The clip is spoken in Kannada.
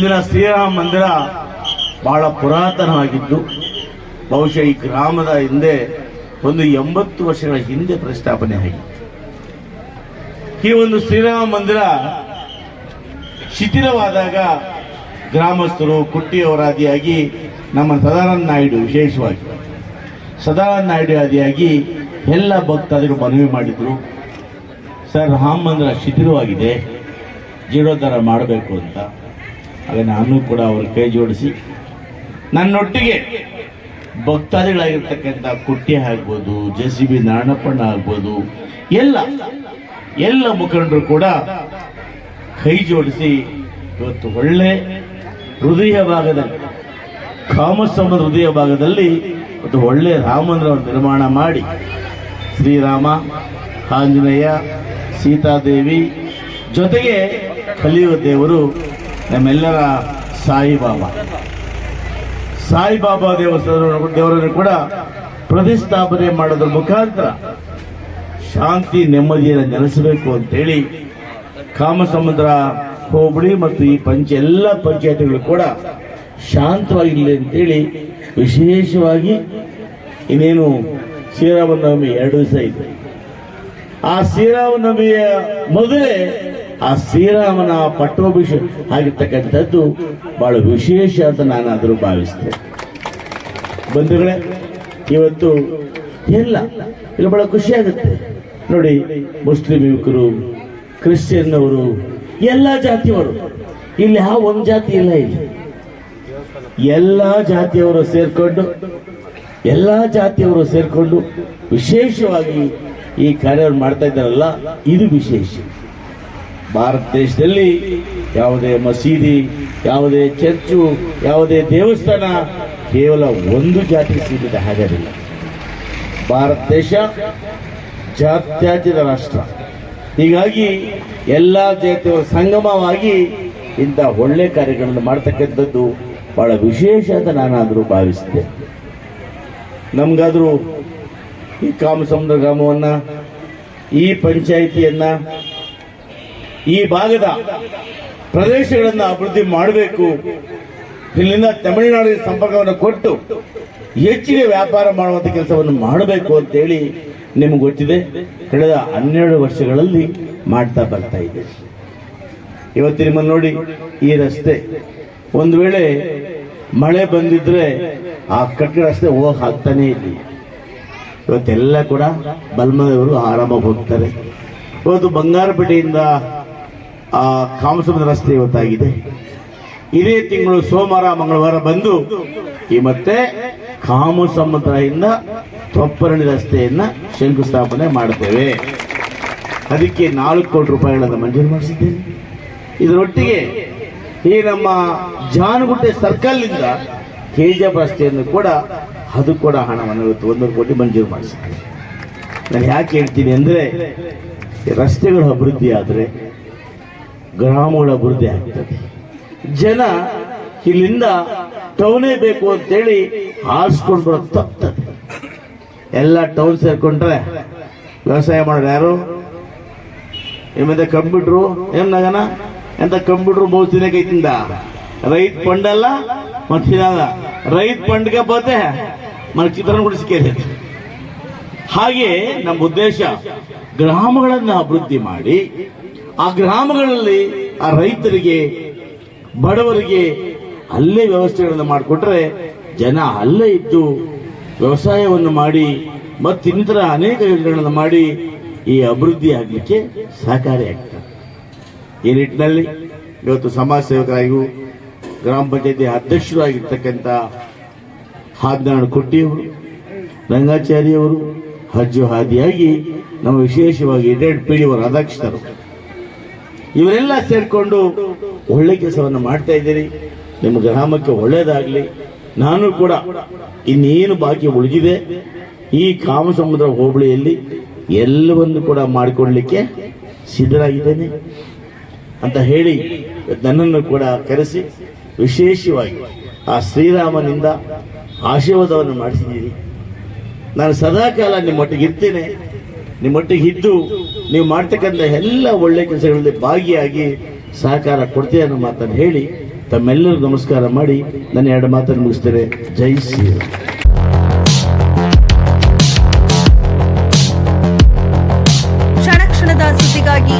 ಇಲ್ಲಿನ ಶ್ರೀರಾಮ ಮಂದಿರ ಬಹಳ ಪುರಾತನವಾಗಿದ್ದು, ಬಹುಶಃ ಈ ಗ್ರಾಮದ ಹಿಂದೆ ಒಂದು ಎಂಬತ್ತು ವರ್ಷಗಳ ಹಿಂದೆ ಪ್ರಸ್ತಾಪನೆ ಆಗಿತ್ತು. ಈ ಒಂದು ಶ್ರೀರಾಮ ಮಂದಿರ ಶಿಥಿಲವಾದಾಗ ಗ್ರಾಮಸ್ಥರು, ಕುಟ್ಟಿಯವರಾದಿಯಾಗಿ ನಮ್ಮ ಸದಾನಂದ ನಾಯ್ಡು ವಿಶೇಷವಾಗಿ, ಸದಾನಂದ ನಾಯ್ಡು ಆದಿಯಾಗಿ ಎಲ್ಲ ಭಕ್ತಾದಿಗಳು ಮನವಿ ಮಾಡಿದರು, ಸರ್, ರಾಮ ಮಂದಿರ ಶಿಥಿಲವಾಗಿದೆ, ಜೀರ್ಣೋದ್ಧಾರ ಮಾಡಬೇಕು ಅಂತ. ಆಗ ನಾನು ಕೂಡ ಅವ್ರ ಕೈ ಜೋಡಿಸಿ ನನ್ನೊಟ್ಟಿಗೆ ಭಕ್ತಾದಿಗಳಾಗಿರ್ತಕ್ಕಂಥ ಕುಟ್ಟಿ ಆಗ್ಬೋದು ಜೆ ಸಿ ಬಿ ನಾರಾಯಣಪ್ಪಣ್ಣ ಆಗ್ಬೋದು, ಎಲ್ಲ ಎಲ್ಲ ಮುಖಂಡರು ಕೂಡ ಕೈ ಜೋಡಿಸಿ ಇವತ್ತು ಒಳ್ಳೆ ಹೃದಯ ಭಾಗದಲ್ಲಿ ಕಾಮಸ್ತಮ ಹೃದಯ ಭಾಗದಲ್ಲಿ ಒಂದು ಒಳ್ಳೆ ರಾಮನ ನಿರ್ಮಾಣ ಮಾಡಿ ಶ್ರೀರಾಮ, ಆಂಜನೇಯ, ಸೀತಾದೇವಿ ಜೊತೆಗೆ ಕಲಿಯುವ ದೇವರು ನಮ್ಮೆಲ್ಲರ ಸಾಯಿಬಾಬಾ. ಸಾಯಿಬಾಬಾ ದೇವಸ್ಥಾನ ದೇವರನ್ನು ಕೂಡ ಪ್ರತಿಷ್ಠಾಪನೆ ಮಾಡೋದ್ರ ಮುಖಾಂತರ ಶಾಂತಿ, ನೆಮ್ಮದಿಯನ್ನು ನೆಲೆಸಬೇಕು ಅಂತೇಳಿ ಕಾಮಸಮುದ್ರ ಹೋಬಳಿ ಮತ್ತು ಈ ಪಂಚ ಎಲ್ಲ ಪಂಚಾಯತಿಗಳು ಕೂಡ ಶಾಂತವಾಗಿರಲಿ ಅಂತೇಳಿ ವಿಶೇಷವಾಗಿ ಇನ್ನೇನು ಶ್ರೀರಾಮನವಮಿ ಎರಡು ದಿವಸ ಇದೆ. ಆ ಶ್ರೀರಾಮನವಮಿಯ ಮೊದಲೇ ಆ ಶ್ರೀರಾಮನ ಪಟ್ಟೋಭಿಷೇಕ ಆಗಿರ್ತಕ್ಕಂಥದ್ದು ಬಹಳ ವಿಶೇಷ ಅಂತ ನಾನಾದರೂ ಭಾವಿಸ್ತೇನೆ. ಬಂಧುಗಳೇ, ಇವತ್ತು ಎಲ್ಲ ಇಲ್ಲಿ ಬಹಳ ಖುಷಿ ಆಗುತ್ತೆ. ನೋಡಿ, ಮುಸ್ಲಿಂ ಯುವಕರು ಕ್ರಿಶ್ಚಿಯನ್ ಅವರು ಎಲ್ಲ ಜಾತಿಯವರು, ಇಲ್ಲಿ ಯಾವ ಒಂದು ಜಾತಿ ಇಲ್ಲ ಇಲ್ಲಿ. ಎಲ್ಲ ಜಾತಿಯವರು ಸೇರಿಕೊಂಡು, ಎಲ್ಲ ಜಾತಿಯವರು ಸೇರಿಕೊಂಡು ವಿಶೇಷವಾಗಿ ಈ ಕಾರ್ಯವನ್ನು ಮಾಡ್ತಾ ಇದ್ದಾರಲ್ಲ, ಇದು ವಿಶೇಷ. ಭಾರತ ದೇಶದಲ್ಲಿ ಯಾವುದೇ ಮಸೀದಿ, ಯಾವುದೇ ಚರ್ಚು, ಯಾವುದೇ ದೇವಸ್ಥಾನ ಕೇವಲ ಒಂದು ಜಾತಿ ಸೀಮಿತ ಹಾಗಾಗಿಲ್ಲ. ಭಾರತ ದೇಶ ಜಾತ್ಯತೀತ ರಾಷ್ಟ್ರ. ಹೀಗಾಗಿ ಎಲ್ಲ ಜಾತಿಯವರ ಸಂಗಮವಾಗಿ ಇಂಥ ಒಳ್ಳೆ ಕಾರ್ಯಗಳನ್ನು ಮಾಡ್ತಕ್ಕಂಥದ್ದು ಬಹಳ ವಿಶೇಷ ಅಂತ ನಾನಾದರೂ ಭಾವಿಸಿದೆ ನಮಗಾದರೂ ಈ ಕಾಮಸಮುದ್ರ ಗ್ರಾಮವನ್ನು, ಈ ಪಂಚಾಯಿತಿಯನ್ನ ಈ ಭಾಗದ ಪ್ರದೇಶಗಳನ್ನು ಅಭಿವೃದ್ಧಿ ಮಾಡಬೇಕು. ಇಲ್ಲಿಂದ ತಮಿಳುನಾಡಿನ ಸಂಪರ್ಕವನ್ನು ಕೊಟ್ಟು ಹೆಚ್ಚಿಗೆ ವ್ಯಾಪಾರ ಮಾಡುವಂತ ಕೆಲಸವನ್ನು ಮಾಡಬೇಕು ಅಂತೇಳಿ ನಿಮ್ಗೆ ಗೊತ್ತಿದೆ. ಕಳೆದ ಹನ್ನೆರಡು ವರ್ಷಗಳಲ್ಲಿ ಮಾಡ್ತಾ ಬರ್ತಾ ಇದೆ. ಇವತ್ತು ನಿಮ್ಮನ್ನು ನೋಡಿ ಈ ರಸ್ತೆ. ಒಂದು ವೇಳೆ ಮಳೆ ಬಂದಿದ್ರೆ ಆ ಕಟ್ಟಡ ರಸ್ತೆ ಹೋಗ್ ಹಾಕ್ತಾನೆ ಇಲ್ಲಿ ಇವತ್ತೆಲ್ಲ ಕೂಡ ಬಲ್ಮದವರು ಆರಾಮಾಗಿ ಹೋಗ್ತಾರೆ. ಇವತ್ತು ಬಂಗಾರಪೇಟೆಯಿಂದ ಆ ಕಾಮಸಮುದ್ರ ರಸ್ತೆ ಇವತ್ತಾಗಿದೆ ಇದೇ ತಿಂಗಳು ಸೋಮವಾರ, ಮಂಗಳವಾರ ಬಂದು ಈ ಮತ್ತೆ ಕಾಮಸಮುದ್ರದಿಂದ ತೊಪ್ಪರಣಿ ರಸ್ತೆಯನ್ನ ಶಂಕುಸ್ಥಾಪನೆ ಮಾಡುತ್ತೇವೆ. ಅದಕ್ಕೆ ನಾಲ್ಕು ಕೋಟಿ ರೂಪಾಯಿಗಳನ್ನು ಮಂಜೂರು ಮಾಡಿಸಿದ್ದೇನೆ. ಇದರೊಟ್ಟಿಗೆ ಈ ನಮ್ಮ ಜಾನುಗುಡ್ಡೆ ಸರ್ಕಲ್ ಇಂದ ಕೆಜಿಎಫ್ ರಸ್ತೆಯನ್ನು ಕೂಡ ಅದು ಕೂಡ ಹಣವನ್ನು ಇವತ್ತು ಒಂದೂವರೆ ಕೋಟಿ ಮಂಜೂರು ಮಾಡಿಸಿದ್ದೇನೆ. ನಾನು ಯಾಕೆ ಹೇಳ್ತೀನಿ ಅಂದ್ರೆ, ರಸ್ತೆಗಳು ಅಭಿವೃದ್ಧಿ ಆದರೆ ಗ್ರಾಮಗಳ ಅಭಿವೃದ್ಧಿ ಆಗ್ತದೆ. ಜನ ಇಲ್ಲಿಂದ ಟೌನೇ ಬೇಕು ಅಂತೇಳಿ ಆರಿಸ್ಕೊಂಡು ಬರೋದು ತಪ್ತದೆ. ಎಲ್ಲ ಟೌನ್ ಸೇರ್ಕೊಂಡ್ರೆ ವ್ಯವಸಾಯ ಮಾಡೋರು ಯಾರು? ನಿಮ್ಮಿಂದ ಕಂಪ್ಯೂಟ್ರು, ಏನು ನಗನ ಎಂತ ಕಂಪ್ಯೂಟ್ರು ಬಹು ದಿನಕ್ಕಿಂದ ರೈತ ಪಂಡಲ್ಲ ಮತ್ತೆ ರೈತ ಪಂಡ್ಗೆ ಬತ್ತೆ ಮನ ಚಿತ್ರನ ಕೂಡ ಹಾಗೆ ನಮ್ಮ ಉದ್ದೇಶ ಗ್ರಾಮಗಳನ್ನು ಅಭಿವೃದ್ಧಿ ಮಾಡಿ ಆ ಗ್ರಾಮಗಳಲ್ಲಿ ಆ ರೈತರಿಗೆ, ಬಡವರಿಗೆ ಅಲ್ಲೇ ವ್ಯವಸ್ಥೆಗಳನ್ನು ಮಾಡಿಕೊಟ್ರೆ ಜನ ಅಲ್ಲೇ ಇದ್ದು ವ್ಯವಸಾಯವನ್ನು ಮಾಡಿ ಮತ್ತಿನ್ನಿತರ ಅನೇಕ ಯೋಜನೆಗಳನ್ನು ಮಾಡಿ ಈ ಅಭಿವೃದ್ಧಿ ಆಗಲಿಕ್ಕೆ ಸಹಕಾರಿಯಾಗ್ತದೆ ಈ ನಿಟ್ಟಿನಲ್ಲಿ ಇವತ್ತು ಸಮಾಜ ಸೇವಕರಾಗಿಯೂ ಗ್ರಾಮ ಪಂಚಾಯತಿ ಅಧ್ಯಕ್ಷರಾಗಿರ್ತಕ್ಕಂಥ ಹಾದ್ನಾಡು ಕೊಟ್ಟಿಯವರು, ರಂಗಾಚಾರ್ಯವರು, ಹಜ್ಜು ಹಾದಿಯಾಗಿ ನಮ್ಮ ವಿಶೇಷವಾಗಿ ಎಡೆಡ್ ಪಿಡಿಯವರು ರಾಧಾಕೃಷ್ಣರು ಇವರೆಲ್ಲ ಸೇರಿಕೊಂಡು ಒಳ್ಳೆ ಕೆಲಸವನ್ನು ಮಾಡ್ತಾ ಇದ್ದೀರಿ. ನಿಮ್ಮ ಗ್ರಾಮಕ್ಕೆ ಒಳ್ಳೇದಾಗಲಿ. ನಾನು ಕೂಡ ಇನ್ನೇನು ಬಾಕಿ ಉಳಿದಿದೆ, ಈ ಕಾಮಸಮುದ್ರ ಹೋಬಳಿಯಲ್ಲಿ ಎಲ್ಲವನ್ನು ಕೂಡ ಮಾಡಿಕೊಡ್ಲಿಕ್ಕೆ ಸಿದ್ಧರಾಗಿದ್ದೇನೆ ಅಂತ ಹೇಳಿ ನನ್ನನ್ನು ಕೂಡ ಕರೆಸಿ ವಿಶೇಷವಾಗಿ ಆ ಶ್ರೀರಾಮನಿಂದ ಆಶೀರ್ವಾದವನ್ನು ಮಾಡಿಸಿದ್ದೀರಿ. ನಾನು ಸದಾಕಾಲ ನಿಮ್ಮೊಟ್ಟಿಗೆ ಇರ್ತೇನೆ. ನಿಮ್ಮೊಟ್ಟಿಗೆ ಇದ್ದು ನೀವು ಮಾಡ್ತಕ್ಕಂಥ ಎಲ್ಲ ಒಳ್ಳೆ ಕೆಲಸಗಳಲ್ಲಿ ಭಾಗಿಯಾಗಿ ಸಹಕಾರ ಕೊಡ್ತೀಯ ಅನ್ನೋ ಮಾತನ್ನು ಹೇಳಿ ತಮ್ಮೆಲ್ಲರೂ ನಮಸ್ಕಾರ ಮಾಡಿ ನನ್ನ ಎರಡು ಮಾತನ್ನು ಮುಗಿಸ್ತೇನೆ. ಜೈ ಸಿಂಗ್ ಕ್ಷಣ ಕ್ಷಣದ ಸುದ್ದಿಗಾಗಿ